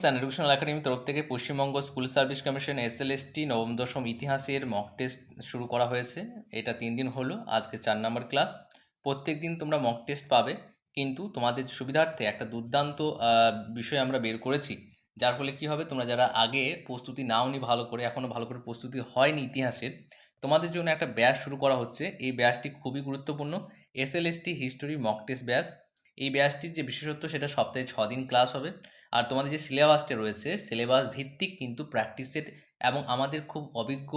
স্যান educational একাডেমির তরফ থেকে Paschimbanga school service commission S SLST নবম, দশম ইতিহাসের মক টেস্ট শুরু করা হয়েছে। এটা তিন দিন হলো, আজকে চার নম্বর ক্লাস প্রত্যেক দিন তোমরা মক টেস্ট পাবে, কিন্তু তোমাদের সুবিধার্থে একটা দুর্দান্ত বিষয় আমরা বের করেছি। যার ফলে কি হবে, তোমরা যারা আগে প্রস্তুতি নাওনি ভালো করে এখনও ভালো করে প্রস্তুতি হয়নি ইতিহাসের, তোমাদের জন্য একটা ব্যাচ শুরু করা হচ্ছে। এই ব্যাচটি খুবই গুরুত্বপূর্ণ। SLST history mock test batch এই ব্যাচটির যে বিশেষত্ব, সেটা সপ্তাহে ছ দিন ক্লাস হবে। আর তোমাদের যে সিলেবাসটা রয়েছে সিলেবাস ভিত্তিক কিন্তু প্র্যাকটিসের এবং আমাদের খুব অভিজ্ঞ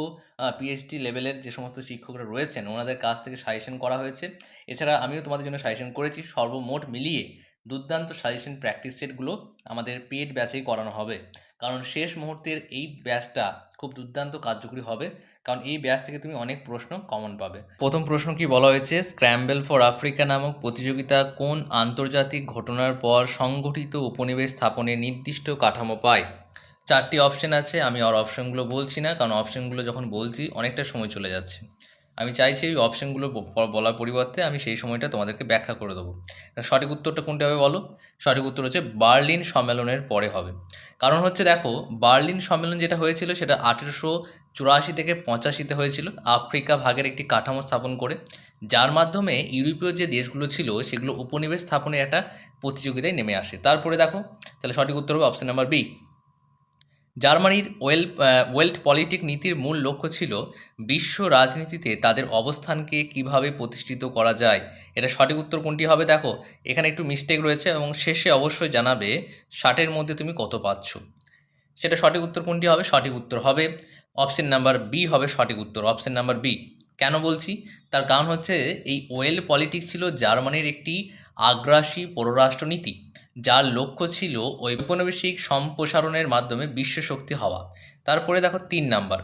পিএইচডি লেভেলের যে সমস্ত শিক্ষকরা রয়েছেন, ওনাদের কাছ থেকে সাজেশন করা হয়েছে। এছাড়া আমিও তোমাদের জন্য সাজেশন করেছি, সর্বমোট মিলিয়ে দুর্দান্ত সাজেশন প্র্যাকটিস সেটগুলো আমাদের পেড ব্যাচেই করানো হবে। কারণ শেষ মুহূর্তের এই ব্যাচটা খুব দুর্দান্ত কার্যকরী হবে। কারণ এই ব্যাচ থেকে তুমি অনেক প্রশ্ন কমন পাবে। প্রথম প্রশ্ন কি বলা হয়েছে? স্ক্র্যাম্বেল ফর আফ্রিকা নামক প্রতিযোগিতা কোন আন্তর্জাতিক ঘটনার পর সংগঠিত উপনিবেশ স্থাপনের নির্দিষ্ট কাঠামো পায়? চারটি অপশন আছে, আমি আর অপশনগুলো বলছি না, কারণ অপশনগুলো যখন বলছি অনেকটা সময় চলে যাচ্ছে। আমি চাইছি এই অপশনগুলো বলার পরিবর্তে আমি সেই সময়টা তোমাদেরকে ব্যাখ্যা করে দেবো। সঠিক উত্তরটা কোনটা হবে বলো? সঠিক উত্তর হচ্ছে বার্লিন সম্মেলনের পরে হবে। কারণ হচ্ছে দেখো, বার্লিন সম্মেলন যেটা হয়েছিল সেটা আঠেরোশো চুরাশি থেকে পঁচাশিতে হয়েছিল, আফ্রিকা ভাগের একটি কাঠামো স্থাপন করে। যার মাধ্যমে ইউরোপীয় যে দেশগুলো ছিল, সেগুলো উপনিবেশ স্থাপনের একটা প্রতিযোগিতায় নেমে আসে। তারপরে দেখো, তাহলে সঠিক উত্তর হবে অপশান নাম্বার বি জার্মানির ওয়েল ওয়েল্ট পলিটিক নীতির মূল লক্ষ্য ছিল বিশ্ব রাজনীতিতে তাদের অবস্থানকে কীভাবে প্রতিষ্ঠিত করা যায়। এটা সঠিক উত্তর কোনটি হবে দেখো, এখানে একটু মিস্টেক রয়েছে এবং শেষে অবশ্যই জানাবে ষাটের মধ্যে তুমি কত পাচ্ছ। সেটা সঠিক উত্তর কোনটি হবে? সঠিক উত্তর হবে অপশন নাম্বার বি হবে সঠিক উত্তর। অপশন নাম্বার বি কেন বলছি? তার কারণ হচ্ছে এই ওয়েল, পলিটিক্স ছিল জার্মানির একটি আগ্রাসী পররাষ্ট্রনীতি। যার লক্ষ্য ছিল ঔপনিবেশিক সম্প্রসারণের মাধ্যমে বিশ্ব শক্তি হওয়া। তারপরে দেখো তিন নাম্বার।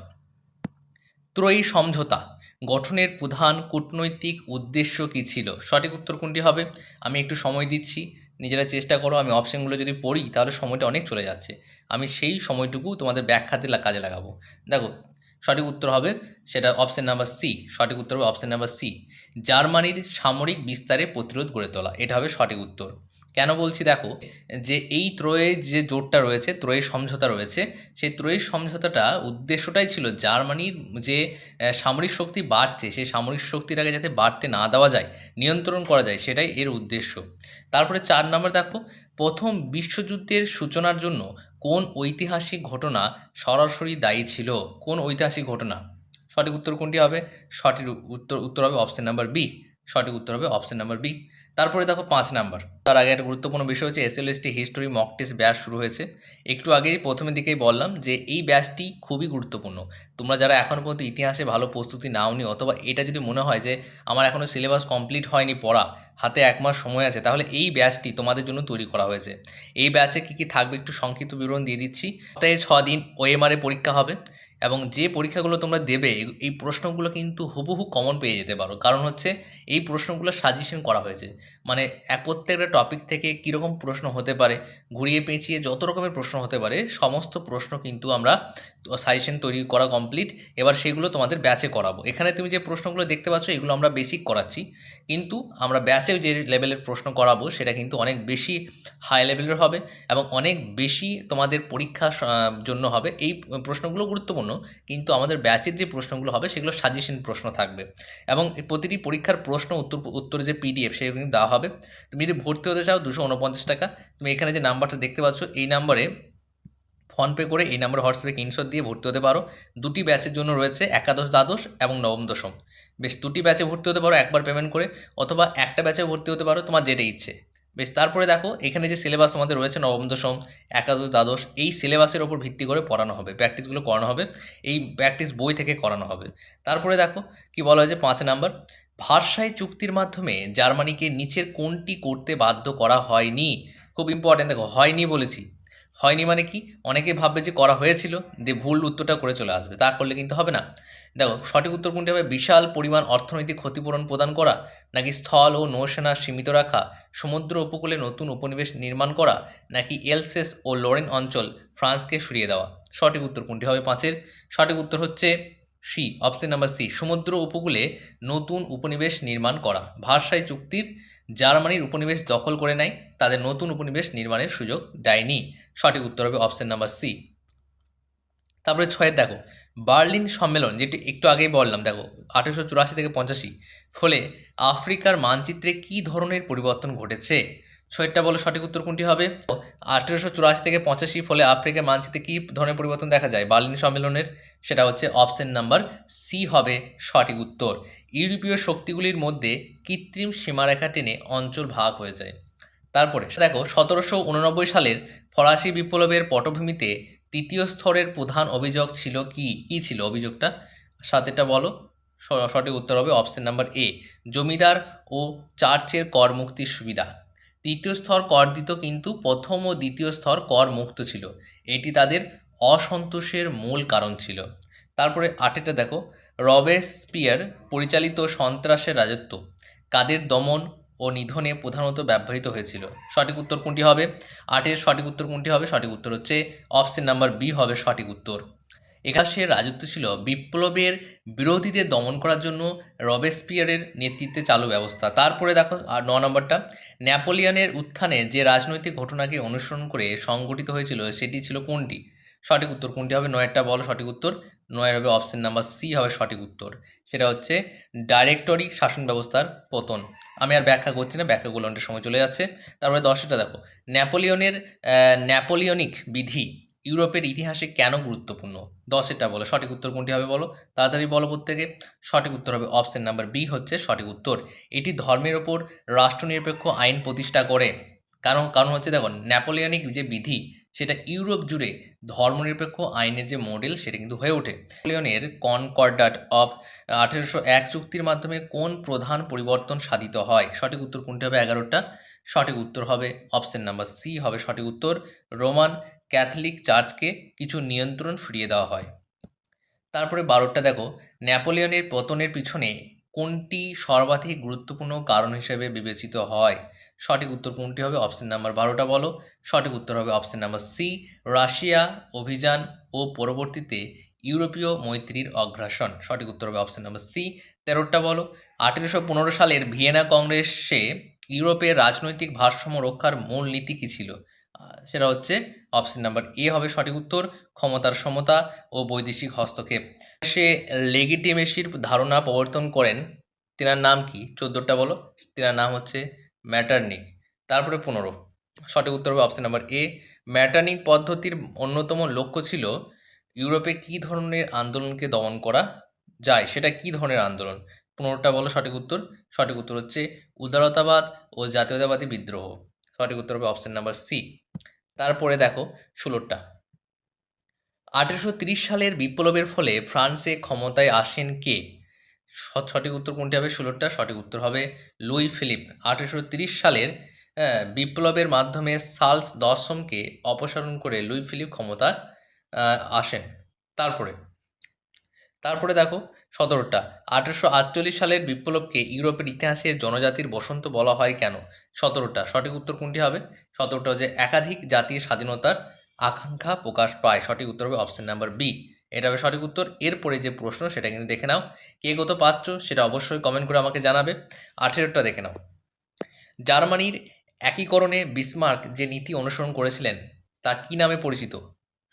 ত্রয়ী সমঝোতা। গঠনের প্রধান কূটনৈতিক উদ্দেশ্য কী ছিল? সঠিক উত্তর কোনটি হবে? আমি একটু সময় দিচ্ছি। নিজেরা চেষ্টা করো, আমি অপশনগুলো যদি পড়ি, তাহলে সময়টা অনেক চলে যাচ্ছে। আমি সেই সময়টুকু তোমাদের ব্যাখ্যাতে কাজে লাগাবো। দেখো, সঠিক উত্তর হবে সেটা অপশন নাম্বার সি। সঠিক উত্তর হবে অপশান নাম্বার সি। জার্মানির সামরিক বিস্তারে প্রতিরোধ গড়ে তোলা। এটা হবে সঠিক উত্তর। কেন বলছি দেখো, যে এই ত্রয়ের যে জোটটা রয়েছে ত্রয়ী সমঝোতা রয়েছে, সেই ত্রয়ী সমঝোতাটা উদ্দেশ্যটাই ছিল জার্মানির যে সামরিক শক্তি বাড়ছে, সেই সামরিক শক্তিটাকে যাতে বাড়তে না দেওয়া যায়, নিয়ন্ত্রণ করা যায়, সেটাই এর উদ্দেশ্য। তারপরে চার নম্বর দেখো, প্রথম বিশ্বযুদ্ধের সূচনার জন্য কোন ঐতিহাসিক ঘটনা সরাসরি দায়ী ছিল? কোন ঐতিহাসিক ঘটনা? সঠিক উত্তর কোনটি হবে? সঠিক উত্তর উত্তর হবে অপশন নাম্বার বি সঠিক উত্তর হবে অপশন নাম্বার বি তারপরে দেখো পাঁচ নাম্বার। তার আগে একটা গুরুত্বপূর্ণ বিষয় হচ্ছে SLST history mock test batch শুরু হয়েছে। একটু আগেই প্রথমের দিকেই বললাম যে এই ব্যাচটি খুবই গুরুত্বপূর্ণ। তোমরা যারা এখনও পর্যন্ত ইতিহাসে ভালো প্রস্তুতি নাওনি অথবা এটা যদি মনে হয় যে আমার এখনও সিলেবাস কমপ্লিট হয়নি পড়া, হাতে এক মাস সময় আছে, তাহলে এই ব্যাচটি তোমাদের জন্য তৈরি করা হয়েছে। এই ব্যাচে কী কী থাকবে একটু সংক্ষিপ্ত বিবরণ দিয়ে দিচ্ছি। তাই ছ দিন ওএমআরএ পরীক্ষা হবে। এবং যে পরীক্ষাগুলো তোমরা দেবে, এই- প্রশ্নগুলো কিন্তু হুবহু কমন পেয়ে যেতে পারো। কারণ হচ্ছে, এই প্রশ্নগুলো সাজেশন করা হয়েছে। মানে প্রত্যেকটা টপিক থেকে কীরকম প্রশ্ন হতে পারে, ঘুরিয়ে পেঁচিয়ে যত রকমের প্রশ্ন হতে পারে, সমস্ত প্রশ্ন কিন্তু আমরা সাজেশন তৈরি করা কমপ্লিট এবার সেগুলো তোমাদের ব্যাচে করাবো। এখানে তুমি যে প্রশ্নগুলো দেখতে পাচ্ছ, এগুলো আমরা বেসিক করাচ্ছি। কিন্তু আমরা ব্যাচেও যে লেভেলের প্রশ্ন করাবো, সেটা কিন্তু অনেক বেশি হাই লেভেলের হবে এবং অনেক বেশি তোমাদের পরীক্ষা জন্য হবে। এই প্রশ্নগুলো গুরুত্বপূর্ণ, কিন্তু আমাদের ব্যাচের যে প্রশ্নগুলো হবে, সেগুলো সাজেশন প্রশ্ন থাকবে। এবং প্রতিটি পরীক্ষার প্রশ্ন উত্তর উত্তরে যে পিডিএফ সেগুলো কিন্তু দেওয়া হবে। তুমি যদি ভর্তি হতে চাও, দুশো উনপঞ্চাশ টাকা। তুমি এখানে যে নাম্বারটা দেখতে পাচ্ছ, এই নাম্বারে ফোনপে করে এই নাম্বার হোয়াটসঅ্যাপে স্ক্রিনশট দিয়ে ভর্তি হতে পারো। দুটি ব্যাচের জন্য রয়েছে একাদশ দ্বাদশ এবং নবম দশম। বেশ দুটি ব্যাচে ভর্তি হতে পারো, একবার পেমেন্ট করে, অথবা একটা ব্যাচে ভর্তি হতে পারো, তোমার যেটা ইচ্ছে। বেশ, তারপরে দেখো, এখানে যে সিলেবাস তোমাদের রয়েছে, নবম, দশম, একাদশ, দ্বাদশ, এই সিলেবাসের ওপর ভিত্তি করে পড়ানো হবে প্র্যাকটিসগুলো করানো হবে, এই প্র্যাকটিস বই থেকে করানো হবে। তারপরে দেখো, কি বলা হয়েছে, পাঁচ নাম্বার ভারসাই চুক্তির মাধ্যমে জার্মানিকে নিচের কোনটি করতে বাধ্য করা হয়নি? খুব ইম্পর্টেন্ট দেখো, হয়নি বলেছি। হয়নি মানে কি? অনেকে ভাববে যে করা হয়েছিল যে ভুল উত্তরটা করে চলে আসবে, তা করলে কিন্তু হবে না। দেখো, সঠিক উত্তর কোনটি হবে? বিশাল পরিমাণ অর্থনৈতিক ক্ষতিপূরণ প্রদান করা, নাকি স্থল ও নৌসেনা সীমিত রাখা, সমুদ্র উপকূলে নতুন উপনিবেশ নির্মাণ করা, নাকি এলসেস ও লোরেন অঞ্চল ফ্রান্সকে ফিরিয়ে দেওয়া? সঠিক উত্তর কোনটি হবে? পাঁচের। সঠিক উত্তর হচ্ছে সি, অপশন নাম্বার সি, সমুদ্র উপকূলে নতুন উপনিবেশ নির্মাণ করা। ভারসাই চুক্তির জার্মানির উপনিবেশ দখল করে নেয়, তাদের নতুন উপনিবেশ নির্মাণের সুযোগ দেয়নি। সঠিক উত্তর হবে অপশন নাম্বার সি। তারপরে ছয়ের দেখো বার্লিন সম্মেলন, যেটি একটু আগেই বললাম, দেখো, আঠেরোশো চুরাশি থেকে পঁচাশি ফলে আফ্রিকার মানচিত্রে কী ধরনের পরিবর্তন ঘটেছে? ছয়েরটা বলো, সঠিক উত্তর কোনটি হবে? আঠেরোশো চুরাশি থেকে পঁচাশি, ফলে আফ্রিকার মানচিত্রে কী ধরনের পরিবর্তন দেখা যায়? বার্লিন সম্মেলনের, সেটা হচ্ছে অপশন নাম্বার সি হবে সঠিক উত্তর। ইউরোপীয় শক্তিগুলির মধ্যে কৃত্রিম সীমারেখা টেনে অঞ্চল ভাগ হয়ে যায়। তারপরে, দেখো, সতেরোশো উননব্বই সালের ফরাসি বিপ্লবের পটভূমিতে তৃতীয় স্তরের প্রধান অভিযোগ ছিল কি? কি ছিল অভিযোগটা? সাথেটা বলো। সঠিক উত্তর হবে অপশন নাম্বার এ, জমিদার ও চার্চের কর মুক্তির সুবিধা। তৃতীয় স্তর কর দিত কিন্তু প্রথম ও দ্বিতীয় স্তর কর মুক্ত ছিল। এটি তাদের অসন্তোষের মূল কারণ ছিল। তারপরে আটেটা দেখো। রবেসপিয়ার পরিচালিত সন্ত্রাসের রাজত্ব। কাদের দমন ও নিধনে প্রধানত ব্যবহৃত হয়েছিল। সঠিক উত্তর কোনটি হবে? আটের সঠিক উত্তর কোনটি হবে? সঠিক উত্তর হচ্ছে অপশন নাম্বার বি হবে সঠিক উত্তর। একাশের রাজত্ব ছিল বিপ্লবের বিরোধীদের দমন করার জন্য রবেসপিয়ারের নেতৃত্বে চালু ব্যবস্থা। তারপরে দেখো, আর ন নম্বরটা ন্যাপোলিয়নের উত্থানে যে রাজনৈতিক ঘটনাকে অনুসরণ করে সংগঠিত হয়েছিল সেটি ছিল কোনটি? সঠিক উত্তর কোনটি হবে? নয়েরটা বলো সঠিক উত্তর। নয়ের হবে অপশন নাম্বার সি হবে সঠিক উত্তর। সেটা হচ্ছে ডাইরেক্টরি শাসন ব্যবস্থার পতন। আমি আর ব্যাখ্যা করছি না, ব্যাখ্যাগুলো অনেক সময় চলে যাচ্ছে। তারপরে দশটা দেখো, ন্যাপোলিয়নের ন্যাপোলিয়নিক বিধি ইউরোপের ইতিহাসে কেন গুরুত্বপূর্ণ? দশেরটা বলো, সঠিক উত্তর কোনটি হবে বলো? তাড়াতাড়ি বলো প্রত্যেকে। সঠিক উত্তর হবে অপশন নাম্বার বি হচ্ছে সঠিক উত্তর। এটি ধর্মের ওপর রাষ্ট্রনিরপেক্ষ আইন প্রতিষ্ঠা করে। কারণ কারণ হচ্ছে দেখো, ন্যাপোলিয়নিক যে বিধি সেটা ইউরোপ জুড়ে ধর্মনিরপেক্ষ আইনের যে মডেল সেটা কিন্তু হয়ে ওঠে। ন্যাপোলিয়নের কনকর্ডাট অফ আঠেরোশো এক চুক্তির মাধ্যমে কোন প্রধান পরিবর্তন সাধিত হয়? সঠিক উত্তর কোনটি হবে? এগারোটা। সঠিক উত্তর হবে অপশন নাম্বার সি হবে সঠিক উত্তর। রোমান ক্যাথলিক চার্চকে কিছু নিয়ন্ত্রণ ফিরিয়ে দেওয়া হয়। তারপরে বারোটা দেখো। ন্যাপোলিয়নের পতনের পিছনে কোনটি সর্বাধিক গুরুত্বপূর্ণ কারণ হিসেবে বিবেচিত হয়? সঠিক উত্তর কোনটি হবে? অপশন নাম্বার বারোটা বলো। সঠিক উত্তর হবে অপশন নাম্বার সি রাশিয়া, অভিযান ও পরবর্তীতে ইউরোপীয় মৈত্রীর অগ্রাসন। সঠিক উত্তর হবে অপশন নাম্বার সি তেরোটা বলো। আঠেরোশো পনেরো সালের ভিয়েনা কংগ্রেসে ইউরোপের রাজনৈতিক ভারসাম্য রক্ষার মূল নীতি কী ছিল? সেটা হচ্ছে অপশন নাম্বার এ হবে সঠিক উত্তর, ক্ষমতার সমতা ও বৈদেশিক হস্তক্ষেপ। সে লেগিটিমেসির ধারণা প্রবর্তন করেন। তেনার নাম কি? চোদ্দোটা বলো। তেনার নাম হচ্ছে ম্যাটার্নিক তারপরে পনেরো। সঠিক উত্তর হবে অপশান নাম্বার এ ম্যাটার্নিক পদ্ধতির অন্যতম লক্ষ্য ছিল ইউরোপে কী ধরনের আন্দোলনকে দমন করা যায়, সেটা কী ধরনের আন্দোলন? পনেরোটা বলো সঠিক উত্তর। সঠিক উত্তর হচ্ছে উদারতাবাদ ও জাতীয়তাবাদী বিদ্রোহ। সঠিক উত্তর হবে অপশান নাম্বার সি তারপরে দেখো ষোলোটা। আঠেরোশো সালের বিপ্লবের ফলে ফ্রান্সে ক্ষমতায় আসেন কে? সঠিক উত্তর কোনটি হবে? ষোলোটা সঠিক উত্তর হবে লুই ফিলিপ। আঠেরোশো সালের বিপ্লবের মাধ্যমে সার্লস দশমকে অপসারণ করে লুই ফিলিপ ক্ষমতা আসেন। তারপরে তারপরে দেখো সতেরোটা। আঠেরোশো আটচল্লিশ সালের বিপ্লবকে ইউরোপের ইতিহাসে জনজাতির বসন্ত বলা হয় কেন? সতেরোটা। সঠিক উত্তর কোনটি হবে? সতেরোটা যে একাধিক জাতির স্বাধীনতার আকাঙ্ক্ষা প্রকাশ পায়। সঠিক উত্তর হবে অপশন নাম্বার বি। এটা হবে সঠিক উত্তর। এরপরে যে প্রশ্ন, সেটা কিন্তু দেখে নাও। কে কত পাচ্ছ সেটা অবশ্যই কমেন্ট করে আমাকে জানাবে। আঠেরোটা দেখে নাও। জার্মানির একীকরণে বিসমার্ক যে নীতি অনুসরণ করেছিলেন, তা কী নামে পরিচিত?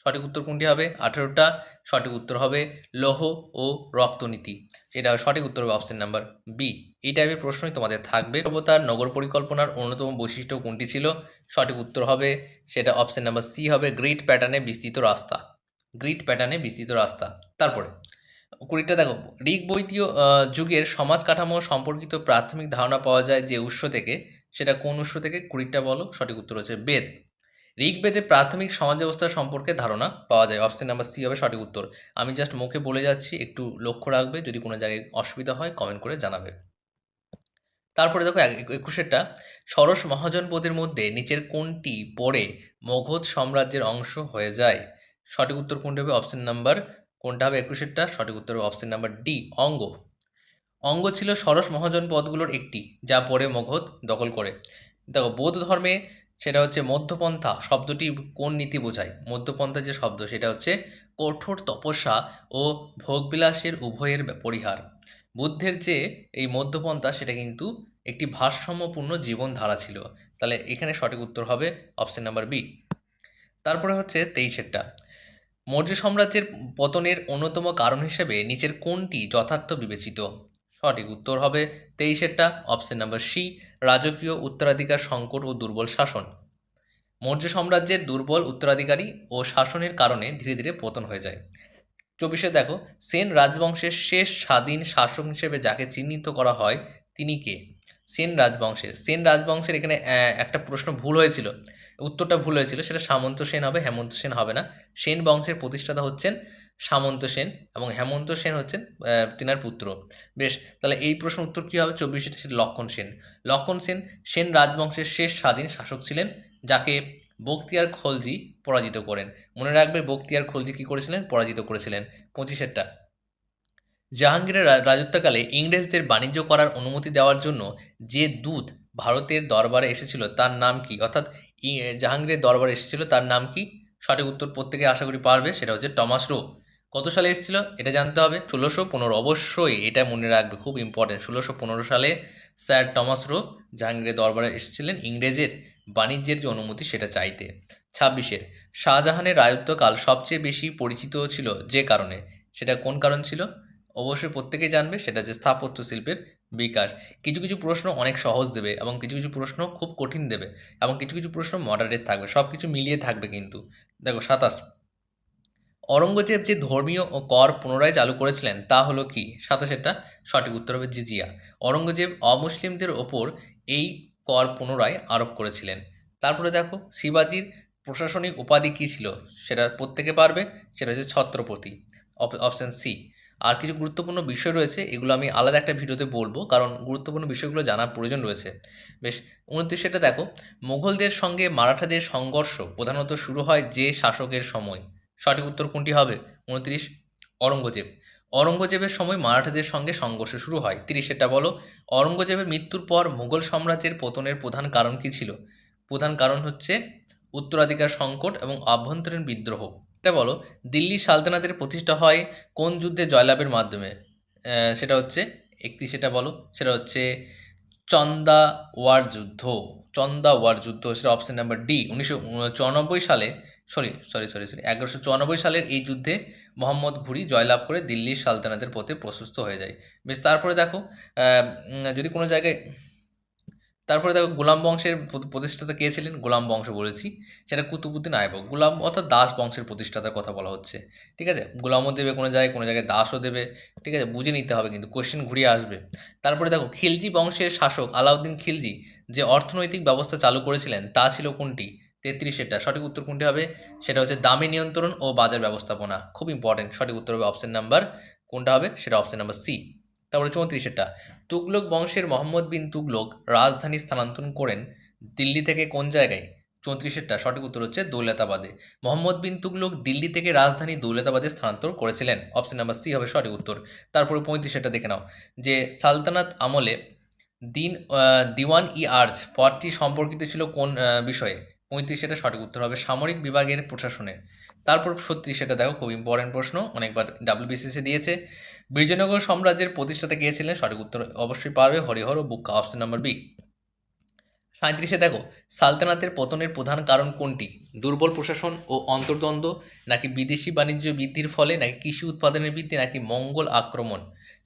সঠিক উত্তর কোনটি হবে? আঠেরোটা। সঠিক উত্তর হবে লৌহ ও রক্তনীতি। এটা সঠিক উত্তর হবে অপশন নাম্বার বি এই টাইপের প্রশ্নই তোমাদের থাকবে। সভ্যতার নগর পরিকল্পনার অন্যতম বৈশিষ্ট্য কোনটি ছিল? সঠিক উত্তর হবে, সেটা অপশন নাম্বার সি হবে গ্রিড প্যাটার্নে বিস্তৃত রাস্তা। গ্রিড প্যাটার্নে বিস্তৃত রাস্তা। তারপরে, কুড়িটা দেখো ঋগ বৈতীয় যুগের সমাজ কাঠামো সম্পর্কিত প্রাথমিক ধারণা পাওয়া যায় যে উৎস থেকে, সেটা কোন উৎস থেকে কুড়িটা বলো, সঠিক উত্তর হচ্ছে বেদ। ঋগ্বেদে প্রাথমিক সমাজ ব্যবস্থা সম্পর্কে ধারণা পাওয়া যায় অপশন নাম্বার সি হবে সঠিক উত্তর। আমি জাস্ট মুখে বলে যাচ্ছি, একটু লক্ষ্য রাখবে, যদি কোনো জায়গায় অসুবিধা হয় কমেন্ট করে জানাবে। তারপরে দেখো, এক- একুশেরটা সরস মহাজনপদের মধ্যে নিচের কোনটি পরে মগধ সাম্রাজ্যের অংশ হয়ে যায়? সঠিক উত্তর কোনটি হবে? অপশন নাম্বার কোনটা হবে? একুশেরটা। সঠিক উত্তর হবে অপশন নাম্বার ডি অঙ্গ। অঙ্গ ছিল সরস মহাজন পদগুলোর একটি, যা পরে মগধ দখল করে। দেখো, বৌদ্ধ ধর্মে সেটা হচ্ছে মধ্যপন্থা, শব্দটি কোন নীতি বোঝায়? মধ্যপন্থা যে শব্দ, সেটা হচ্ছে কঠোর তপস্যা ও ভোগবিলাসের উভয়ের পরিহার। বুদ্ধের যে এই মধ্যপন্থা, সেটা কিন্তু একটি ভারসাম্যপূর্ণ জীবনধারা ছিল। তাহলে এখানে সঠিক উত্তর হবে অপশন নাম্বার বি তারপরে হচ্ছে তেইশেরটা। মৌর্য সাম্রাজ্যের পতনের অন্যতম কারণ হিসেবে নিচের কোনটি যথার্থ বিবেচিত। সঠিক উত্তর হবে তেইশেরটা অপশন নাম্বার সি রাজকীয় উত্তরাধিকার সংকট ও দুর্বল শাসন। মৌর্য সাম্রাজ্যের দুর্বল উত্তরাধিকারী ও শাসনের কারণে ধীরে ধীরে পতন হয়ে যায়। চব্বিশে দেখো, সেন রাজবংশের শেষ স্বাধীন শাসক হিসেবে যাকে চিহ্নিত করা হয়, তিনি কে? সেন রাজবংশের সেন রাজবংশের এখানে একটা প্রশ্ন ভুল হয়েছিল। উত্তরটা ভুল হয়েছিল, সেটা সামন্ত সেন হবে, হেমন্ত সেন হবে না। সেন বংশের প্রতিষ্ঠাতা হচ্ছেন সামন্ত সেন এবং হেমন্ত সেন হচ্ছেন তিনার পুত্র। বেশ, তাহলে এই প্রশ্ন উত্তর কী হবে? চব্বিশে সেটা লক্ষণ সেন। লক্ষণ সেন সেন রাজবংশের শেষ স্বাধীন শাসক ছিলেন, যাকে বখতিয়ার খলজি পরাজিত করেন। মনে রাখবে বখতিয়ার খলজি কী করেছিলেন? পরাজিত করেছিলেন। পঁচিশেরটা জাহাঙ্গীরের রাজত্বকালে ইংরেজদের বাণিজ্য করার অনুমতি দেওয়ার জন্য যে দূত ভারতের দরবারে এসেছিল, তার নাম কি? অর্থাৎ জাহাঙ্গীরের দরবারে এসেছিল। তার নাম কি? সঠিক উত্তর প্রত্যেকে আশা করি পারবে। সেটা হচ্ছে টমাস রো। কত সালে এসেছিল? এটা জানতে হবে। ষোলোশো পনেরো। অবশ্যই এটা মনে রাখবে। খুব ইম্পর্টেন্ট ষোলোশো পনেরো সালে স্যার টমাস রো জাহাঙ্গীরের দরবারে এসেছিলেন ইংরেজের বাণিজ্যের যে অনুমতি সেটা চাইতে। ছাব্বিশের। শাহজাহানের রাজত্বকাল সবচেয়ে বেশি পরিচিত ছিল যে কারণে? সেটা কোন কারণ ছিল? অবশ্যই প্রত্যেকেই জানবে। সেটা যে স্থাপত্য শিল্পের বিকাশ। কিছু কিছু প্রশ্ন অনেক সহজ দেবে এবং কিছু কিছু প্রশ্ন খুব কঠিন দেবে এবং কিছু কিছু প্রশ্ন মডারেট থাকবে। সব কিছু মিলিয়ে থাকবে কিন্তু। দেখো, সাতাশ। অরঙ্গজেব যে ধর্মীয় ও কর পুনরায় চালু করেছিলেন তা হলো কি? সাতাশেরটা সঠিক উত্তর হবে জিজিয়া। অরঙ্গজেব অমুসলিমদের ওপর এই কর পুনরায় আরোপ করেছিলেন। তারপরে দেখো, শিবাজির প্রশাসনিক উপাধি কী ছিল? সেটা প্রত্যেকে পারবে, সেটা হচ্ছে ছত্রপতি অপশান সি আর কিছু গুরুত্বপূর্ণ বিষয় রয়েছে, এগুলো আমি আলাদা একটা ভিডিওতে বলব, কারণ গুরুত্বপূর্ণ বিষয়গুলো জানার প্রয়োজন রয়েছে। বেশ উনত্রিশটা দেখো, মুঘলদের সঙ্গে মারাঠাদের সংঘর্ষ প্রধানত শুরু হয় যে শাসকের সময়। সঠিক উত্তর কোনটি হবে? উনত্রিশ অরঙ্গজেব অরঙ্গজেবের সময় মারাঠাদের সঙ্গে সংঘর্ষ শুরু হয়। তিরিশেরটা বলো অরঙ্গজেবের মৃত্যুর পর মুঘল সাম্রাজ্যের পতনের প্রধান কারণ কী ছিল? প্রধান কারণ হচ্ছে উত্তরাধিকার সংকট এবং আভ্যন্তরীণ বিদ্রোহ। এটা বলো দিল্লি সালতানাতের প্রতিষ্ঠা হয় কোন যুদ্ধে জয়লাভের মাধ্যমে? সেটা হচ্ছে, একটি সেটা বলো, সেটা হচ্ছে চন্দা ওয়ার যুদ্ধ। চন্দা ওয়ার যুদ্ধ, সেটা অপশন নাম্বার ডি উনিশশো চুরানব্বই সালে সরি সরি সরি সরি এগারোশো চুরানব্বই সালের এই যুদ্ধে মোহাম্মদ ঘুরি জয়লাভ করে দিল্লির সালতানাতের পথে প্রশস্ত হয়ে যায়। বেশ, তারপরে দেখো যদি কোনো জায়গায় তারপরে দেখো গোলাম বংশের প্রতিষ্ঠাতা কে ছিলেন? গোলাম বংশ বলেছি, সেটা কুতুবুদ্দিন আইবক। গোলাম অর্থাৎ দাস বংশের প্রতিষ্ঠাতার কথা বলা হচ্ছে, ঠিক আছে? গোলামও দেবে কোনো জায়গায় কোনো জায়গায় দাসও দেবে, ঠিক আছে? বুঝে নিতে হবে কিন্তু কোশ্চেন ঘুরিয়ে আসবে। তারপরে দেখো, খিলজি বংশের শাসক আলাউদ্দিন খিলজি যে অর্থনৈতিক ব্যবস্থা চালু করেছিলেন, তা ছিল কোনটি? তেত্রিশেরটা। সঠিক উত্তর কোনটি হবে? সেটা হচ্ছে দামি নিয়ন্ত্রণ ও বাজার ব্যবস্থাপনা। খুব ইম্পর্টেন্ট সঠিক উত্তর হবে অপশান নাম্বার কোনটা হবে? সেটা অপশান নাম্বার সি তারপরে চৌত্রিশেরটা। তুগলক বংশের মোহাম্মদ বিন তুগলক রাজধানী স্থানান্তর করেন দিল্লি থেকে কোন জায়গায়? চৌত্রিশেরটা সঠিক উত্তর হচ্ছে দৌলতাবাদে। মোহাম্মদ বিন তুগলক দিল্লি থেকে রাজধানী দৌলতাবাদে স্থানান্তর করেছিলেন। অপশন নাম্বার সি হবে সঠিক উত্তর। তারপরে পঁয়ত্রিশেরটা দেখে নাও। যে সালতানাত আমলে দিন দিওয়ান ই আর্জ পদটি সম্পর্কিত ছিল কোন বিষয়ে? পঁয়ত্রিশেটা সঠিক উত্তর হবে সামরিক বিভাগের প্রশাসনের। তারপর ছত্রিশেটা দেখো, খুব ইম্পর্টেন্ট প্রশ্ন। অনেকবার ডাব্লিউবিসিসি দিয়েছে। বিজয়নগর সাম্রাজ্যের প্রতিষ্ঠাতা কে ছিলেন? সঠিক উত্তর অবশ্যই পারবে। হরিহর ও বুক্কা অপশন নাম্বার বি। সাঁত্রিশে দেখো, সালতানাতের পতনের প্রধান কারণ কোনটি? দুর্বল প্রশাসন ও অন্তর্দ্বন্দ্ব, নাকি বিদেশি বাণিজ্য বৃদ্ধির ফলে, নাকি কৃষি উৎপাদনের বৃদ্ধি, নাকি মঙ্গল আক্রমণ?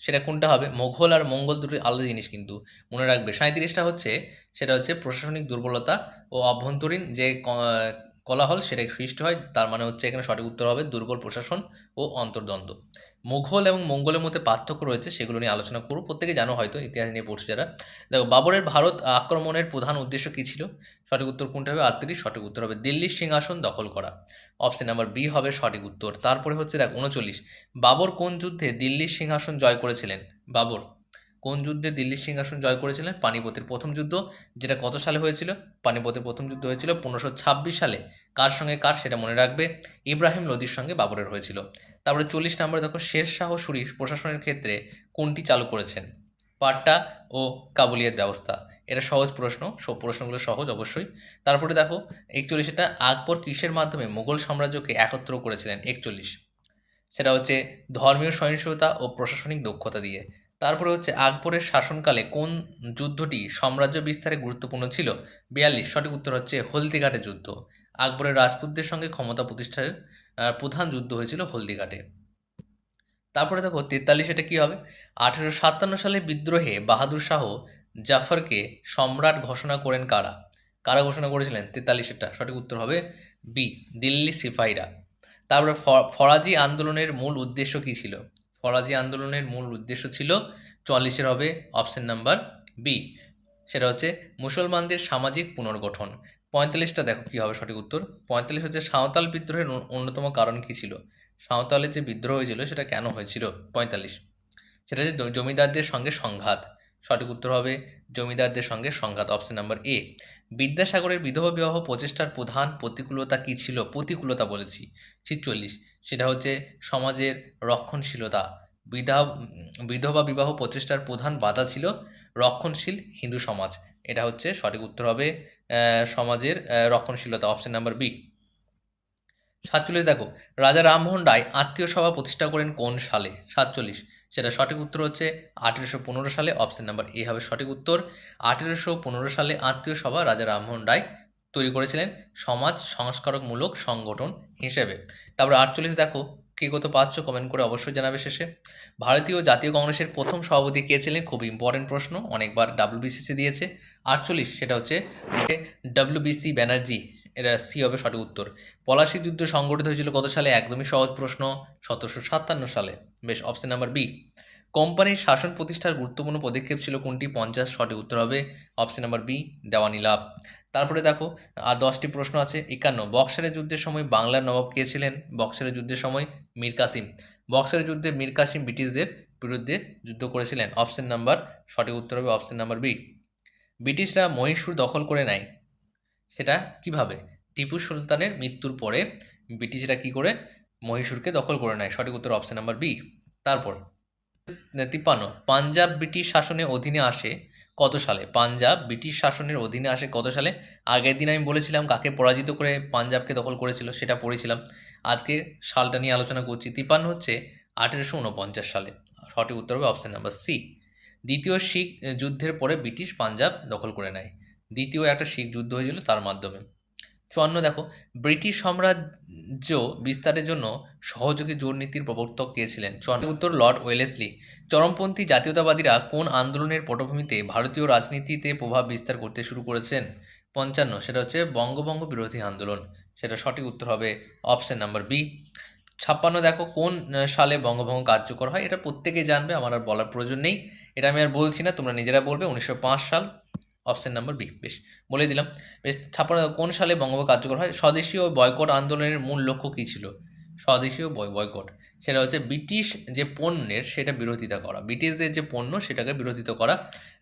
সেটা কোনটা হবে? মোঘল আর মঙ্গল দুটো আলাদা জিনিস কিন্তু, মনে রাখবে। সাঁত্রিশটা হচ্ছে, সেটা হচ্ছে প্রশাসনিক দুর্বলতা ও অভ্যন্তরীণ যে কলাহল সেটা সৃষ্টি হয়। তার মানে হচ্ছে এখানে সঠিক উত্তর হবে দুর্বল প্রশাসন ও অন্তর্দ্বন্দ্ব। মুঘল এবং মঙ্গলের মধ্যে পার্থক্য রয়েছে, সেগুলো নিয়ে আলোচনা করব। প্রত্যেকে জানো হয়তো, ইতিহাস নিয়ে পড়ছে যারা। দেখো, বাবরের ভারত আক্রমণের প্রধান উদ্দেশ্য কী ছিল? সঠিক উত্তর কোনটা হবে? আটত্রিশ, সঠিক উত্তর হবে দিল্লির সিংহাসন দখল করা। অপশন নাম্বার বি হবে সঠিক উত্তর। তারপরে হচ্ছে দেখ, উনচল্লিশ। বাবর কোন যুদ্ধে দিল্লির সিংহাসন জয় করেছিলেন? বাবর, কোন যুদ্ধে দিল্লির সিংহাসন জয় করেছিলেন? পানিপথের প্রথম যুদ্ধ, যেটা কত সালে হয়েছিল? পানিপথের প্রথম যুদ্ধ হয়েছিল পনেরোশো সালে। কার সঙ্গে কার সেটা মনে রাখবে? ইব্রাহিম লোদির সঙ্গে বাবরের হয়েছিল। তারপরে চল্লিশ নম্বরে দেখো শেরশাহ সুরি প্রশাসনের ক্ষেত্রে কোনটি চালু করেছেন? পাট্টা ও কাবুলিয়াত ব্যবস্থা। এটা সহজ প্রশ্ন, সব প্রশ্নগুলো সহজ অবশ্যই। তারপরে দেখো একচল্লিশটা আকবর কিসের মাধ্যমে মুঘল সাম্রাজ্যকে একত্র করেছিলেন? একচল্লিশ। সেটা হচ্ছে ধর্মীয় সহিংসতা ও প্রশাসনিক দক্ষতা দিয়ে। তারপরে হচ্ছে আকবরের শাসনকালে কোন যুদ্ধটি সাম্রাজ্য বিস্তারে গুরুত্বপূর্ণ ছিল? বিয়াল্লিশ। সঠিক উত্তর হচ্ছে হলদিঘাটের যুদ্ধ। আকবরের রাজপুতদের সঙ্গে ক্ষমতা প্রতিষ্ঠার প্রধান যুদ্ধ হয়েছিল হলদিঘাটে। তারপরে দেখো, তেতাল্লিশ এটা কী হবে? আঠেরোশো সাতান্ন সালে বিদ্রোহে বাহাদুর শাহ জাফরকে সম্রাট ঘোষণা করেন কারা? কারা ঘোষণা করেছিলেন? তেতাল্লিশেরটা সঠিক উত্তর হবে বি, দিল্লি সিপাহীরা। তারপরে ফরাজি আন্দোলনের মূল উদ্দেশ্য কী ছিল? ফরাজি আন্দোলনের মূল উদ্দেশ্য ছিল চুয়াল্লিশের হবে অপশন নাম্বার বি, সেটা হচ্ছে মুসলমানদের সামাজিক পুনর্গঠন। পঁয়তাল্লিশটা দেখো কী হবে সঠিক উত্তর। পঁয়তাল্লিশ হচ্ছে সাঁওতাল বিদ্রোহের অন্যতম কারণ কী ছিল? সাঁওতালের যে বিদ্রোহ হয়েছিল সেটা কেন হয়েছিল? পঁয়তাল্লিশ। সেটা হচ্ছে জমিদারদের সঙ্গে সংঘাত। সঠিক উত্তর হবে জমিদারদের সঙ্গে সংঘাত অপশন নাম্বার এ বিদ্যাসাগরের বিধবা বিবাহ প্রচেষ্টার প্রধান প্রতিকূলতা কী ছিল? প্রতিকূলতা বলেছি। ছিচল্লিশ। সেটা হচ্ছে সমাজের রক্ষণশীলতা। বিধা বিধবা বিবাহ প্রচেষ্টার প্রধান বাধা ছিল রক্ষণশীল হিন্দু সমাজ। এটা হচ্ছে সঠিক উত্তর হবে সমাজের রক্ষণশীলতা অপশন নাম্বার বি সাতচল্লিশ, দেখো, রাজা রামমোহন রায় আত্মীয় সভা প্রতিষ্ঠা করেন কোন সালে? সাতচল্লিশ, সেটা সঠিক উত্তর হচ্ছে আঠেরোশো পনেরো সালে অপশন নাম্বার এ হবে সঠিক উত্তর। আঠেরোশো পনেরো সালে আত্মীয় সভা রাজা রামমোহন রায় তৈরি করেছিলেন সমাজ সংস্কারকমূলক সংগঠন হিসেবে। তারপর আটচল্লিশ, দেখো কে কত পাচ্ছ কমেন্ট করে অবশ্যই জানাবে শেষে। ভারতীয় জাতীয় কংগ্রেসের প্রথম সভাপতি কে ছিলেন? খুব ইম্পর্টেন্ট প্রশ্ন, অনেকবার ডাব্লিউবিসিসি দিয়েছে। আটচল্লিশ, সেটা হচ্ছে ডাব্লিউবিসি ব্যানার্জি এটা সি হবে সঠিক উত্তর। পলাশি যুদ্ধ সংগঠিত হয়েছিল কত সালে? একদমই সহজ প্রশ্ন, সতেরোশো সাতান্ন সালে। বেশ অপশন নাম্বার বি কোম্পানির শাসন প্রতিষ্ঠার গুরুত্বপূর্ণ পদক্ষেপ ছিল কোনটি? পঞ্চাশ, সঠিক উত্তর হবে অপশন নাম্বার বি দেওয়ানি লাভ। তারপরে দেখো, আর দশটি প্রশ্ন আছে, একান্ন। বক্সারের যুদ্ধের সময় বাংলার নবাব কে ছিলেন? বক্সারের যুদ্ধের সময় মীর কাসিম। বক্সারের যুদ্ধে মীর কাসিম ব্রিটিশদের বিরুদ্ধে যুদ্ধ করেছিলেন। অপশন নাম্বার, সঠিক উত্তর হবে অপশন নাম্বার বি। ব্রিটিশরা মহীশূর দখল করে নেয়। সেটা কীভাবে? টিপু সুলতানের মৃত্যুর পরে ব্রিটিশরা কি করে? মহীশূরকে দখল করে নেয়। সঠিক উত্তর অপশন নাম্বার বি। তারপর, তিপ্পান্ন। পাঞ্জাব ব্রিটিশ শাসনের অধীনে আসে কত সালে? পাঞ্জাব ব্রিটিশ শাসনের অধীনে আসে কত সালে? আগের দিন আমি বলেছিলাম কাকে পরাজিত করে পাঞ্জাবকে দখল করেছিল, সেটা পড়েছিলাম। আজকে সালটা নিয়ে আলোচনা করছি। তিপ্পান্ন হচ্ছে আঠেরোশো উনপঞ্চাশ সালে। সঠিক উত্তর হবে অপশান নাম্বার সি দ্বিতীয় শিখ যুদ্ধের পরে ব্রিটিশ পাঞ্জাব দখল করে নেয়। দ্বিতীয় একটা শিখ যুদ্ধ হয়েছিল তার মাধ্যমে। চুয়ান্ন দেখো, ব্রিটিশ সাম্রাজ্য বিস্তারের জন্য সহযোগী জোর নীতির প্রবর্তক কে ছিলেন? উত্তর লর্ড ওয়েলেসলি। চরমপন্থী জাতীয়তাবাদীরা কোন আন্দোলনের পটভূমিতে ভারতীয় রাজনীতিতে প্রভাব বিস্তার করতে শুরু করেছেন? পঞ্চান্ন, সেটা হচ্ছে বঙ্গভঙ্গ বিরোধী আন্দোলন। সেটা সঠিক উত্তর হবে অপশন নাম্বার বি। ছাপ্পান্ন, দেখো কোন সালে বঙ্গভঙ্গ কার্যকর হয়? এটা প্রত্যেকেই জানবে, আমার আর বলার প্রয়োজন নেই। এটা আমি আর বলছি না, তোমরা নিজেরা বলবে। উনিশশো পাঁচ সাল অপশন নাম্বার বি বেশ বলে দিলাম। বেশ, ছাপ্পান্ন, কোন সালে বঙ্গভঙ্গ কার্যকর হয়? স্বদেশীয় বয়কট আন্দোলনের মূল লক্ষ্য কী ছিল? স্বদেশীয় বয়, বয়কট, সেটা হচ্ছে ব্রিটিশ যে পণ্যের সেটা বিরোধিতা করা, ব্রিটিশদের যে পণ্য সেটাকে বিরোধিতা করা,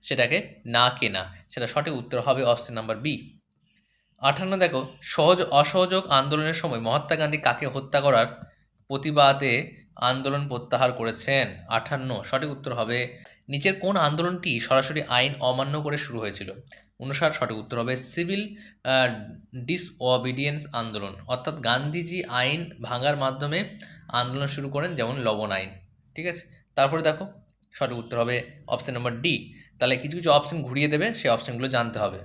সেটাকে না কেনা, সেটা সঠিক উত্তর হবে অপশন নাম্বার বি আঠান্ন, দেখো, সহজ, অসহযোগ আন্দোলনের সময় মহাত্মা গান্ধী কাকে হত্যা করার প্রতিবাদে আন্দোলন প্রত্যাহার করেছেন? আঠান্ন, সঠিক উত্তর হবে নিচের কোন আন্দোলনটি সরাসরি আইন অমান্য করে শুরু হয়েছিল? উনষাট সঠিক উত্তর হবে সিভিল ডিসঅবিডিয়েন্স আন্দোলন। অর্থাৎ গান্ধীজি আইন ভাঙার মাধ্যমে আন্দোলন শুরু করেন যেমন লবণ আইন। ঠিক আছে? তারপরে দেখো, সঠিক উত্তর হবে অপশন নম্বর ডি তাহলে কিছু কিছু অপশন ঘুরিয়ে দেবে, সেই অপশনগুলো জানতে হবে।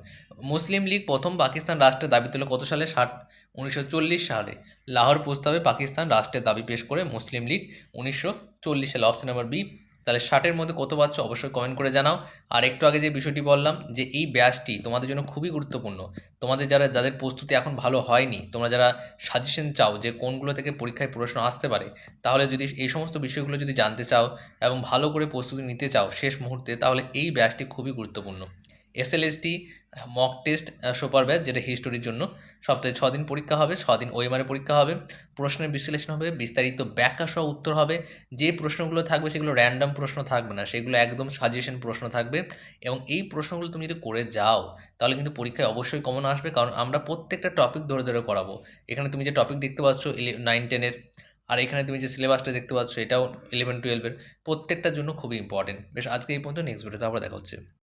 মুসলিম লীগ প্রথম পাকিস্তান রাষ্ট্রের দাবি তুলে কত সালে? ষাট, উনিশশো সালে। লাহোর প্রস্তাবে পাকিস্তান রাষ্ট্রের দাবি পেশ করে মুসলিম লীগ উনিশশো চল্লিশ সালে। অপশন নাম্বার বি তাহলে ষাটের মধ্যে কত পাচ্ছ অবশ্যই কমেন্ট করে জানাও। আর একটু আগে যে বিষয়টি বললাম যে এই ব্যাচটি তোমাদের জন্য খুবই গুরুত্বপূর্ণ। তোমাদের যারা, যাদের প্রস্তুতি এখন ভালো হয়নি, তোমরা যারা সাজেশন চাও যে কোনগুলো থেকে পরীক্ষায় প্রশ্ন আসতে পারে, তাহলে যদি এই সমস্ত বিষয়গুলো যদি জানতে চাও এবং ভালো করে প্রস্তুতি নিতে চাও শেষ মুহূর্তে, তাহলে এই ব্যাচটি খুবই গুরুত্বপূর্ণ। SLST mock test super batch যেটা হিস্টোরির জন্য। সপ্তাহে ছ দিন পরীক্ষা হবে ছ দিন ওএমআরে পরীক্ষা হবে। প্রশ্নের বিশ্লেষণ হবে, বিস্তারিত ব্যাখ্যা সহ উত্তর হবে। যে প্রশ্নগুলো থাকবে সেগুলো র্যান্ডম প্রশ্ন থাকবে না, সেগুলো একদম সাজেশন প্রশ্ন থাকবে। এবং এই প্রশ্নগুলো তুমি যদি করে যাও, তাহলে কিন্তু পরীক্ষায় অবশ্যই কমন আসবে। কারণ আমরা প্রত্যেকটা টপিক ধরে ধরে করাবো। এখানে তুমি যে টপিক দেখতে পাচ্ছ নাইন টেনের আর এখানে তুমি যে সিলেবাসটা দেখতে পাচ্ছ, এটাও ইলেভেন টুয়েলভের প্রত্যেকটার জন্য খুবই ইম্পর্টেন্ট বেশ, আজকে এই পর্যন্ত নেক্সট ভিডিওতে আবার দেখা হচ্ছে।